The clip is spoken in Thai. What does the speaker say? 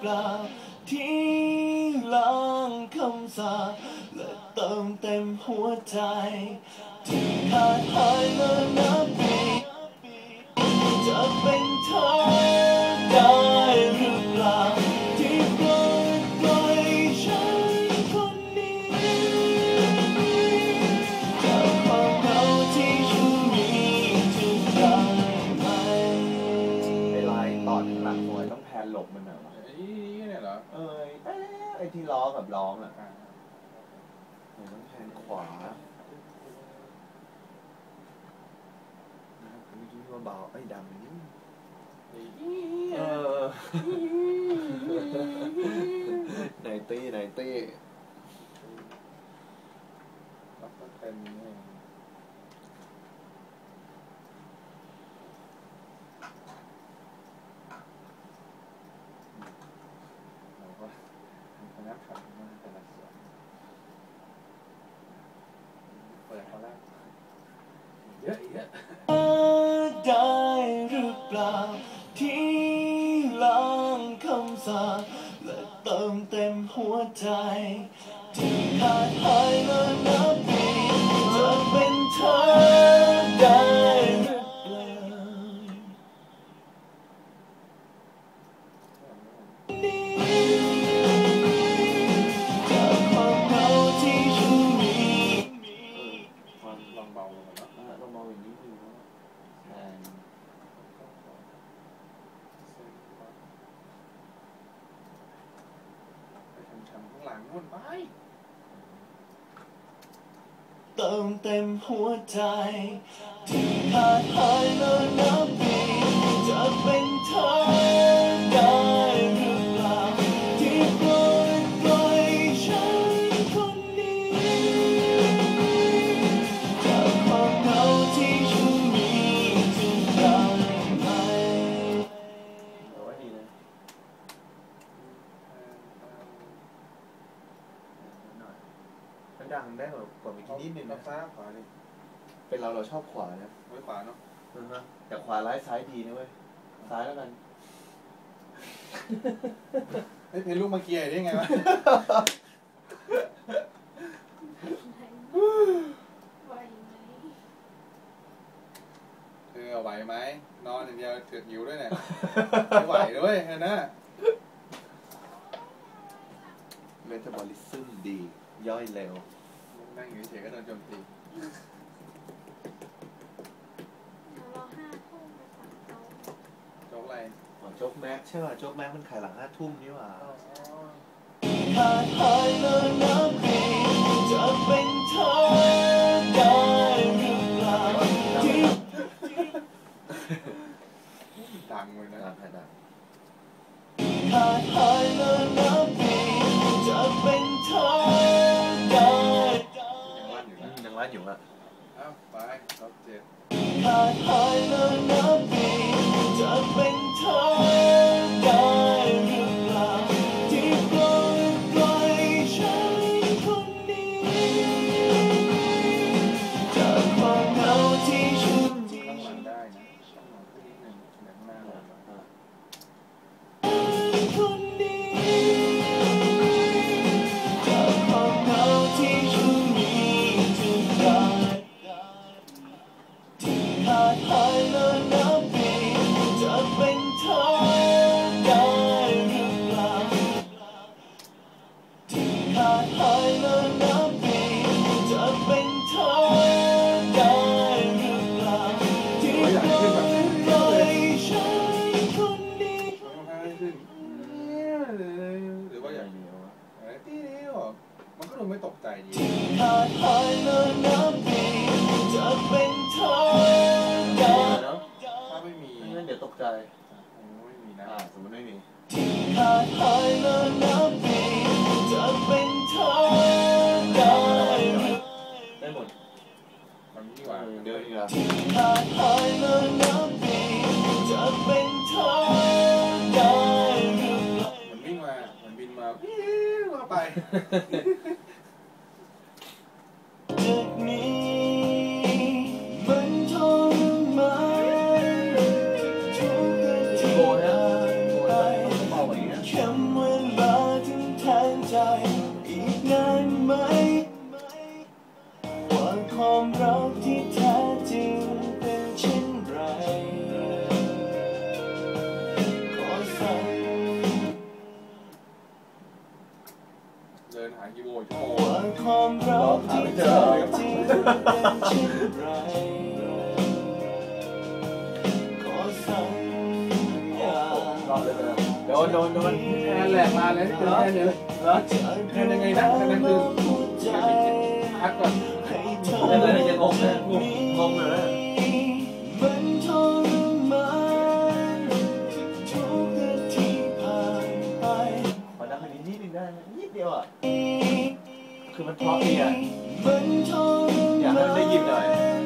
ปล่าที่ล้างคำสาปและเติมเต็มหัวใจ ที่ขาดหายเมื่อนับปีจะเป็นเธอ กับร้องอะอ่าหน่วยต้องแพนขวานะครับเมื่อกี้ว่าเบาไอ้ยดังนิดนึงไอ้เออไหนตี้ไหนตี้ รับก็เป็นเนี่ย เราก็คณะขับมาแต่ละส่วนเปิดเขาแรกเยอะเยอะ ได้หรือเปล่าที่ล้างคำสาปและเติมเต็มหัวใจ ที่ขาดหายเมื่อนับปีจะเป็นเธอางวุ่นไปเติมเต็มหัวใจ ที่ขาดหายเมื่อนับปีจะเป็นเธอ ดังได้กว่ากว่าเมื่อกี้นิดนึงเรานะซ้ายขวาดิเป็นเราเราชอบขวานะไว้ขวาเนาะอือฮะแต่ขวาร้ายซ้ายดีนะเว้ยซ้ายแล้วกันเฮ้ยเพลงลูกมาเกียร์ได้ไงวะว่ายังไงไหมนอนอย่างเดียวเถือกหิวด้วยเนี่ยไม่ไหวด้วยนะเมตาบอลิซึมดี ย่อยเร็ว นั่งอยู่เฉยๆก็โดนโจมตีเดี๋ยวรอห้าทุ่มไปสั่งโต๊ะโจ๊กอะไรอ๋อโจ๊กแม็กใช่ป่ะโจ๊กแม็กมันขายหลังห้าทุ่มนี่หว่าอ๋อขาดหายเลยน้ำปีจะเป็นเธอได้หรือเปล่าที่ดังเลยนะ ขาดหายเลยน้ำ ข อมันก็ดูไม่ตกใจดีขาดหายเลยน้ำปีจะเป็นเธอได้ถ้าไม่มีไม่งั้นเดี๋ยวตกใจโอ้ไม่มีนะอ่าสมมติไม่มีขาดหายเลยน้ำ มันนี่หว่าเดี๋ยวนี้อะขาดหายเลยน้ำปีจะเป็นเธอได้หรือเปล่ามันวิ่งมา มันบินมาวิ่งมาไป เดินหากีโบชั่วโมงว่าความรักที่แท้จริงเป็นเช่นไรก็สั่งอยารอดเลยนะโดนโดนโดนแอนแหลกมาเลยเจอแอนเลยแล้วแอนยังไงนะแอนนั่นคือพักก่อนให้เธอแล้วเลยจะงงนะงงงงเลย นนี้นิดนึงได้ไหมนิดเดียวอะ คือมันเพราะดีอะมันทรอยากให้มันได้ยินหน่อย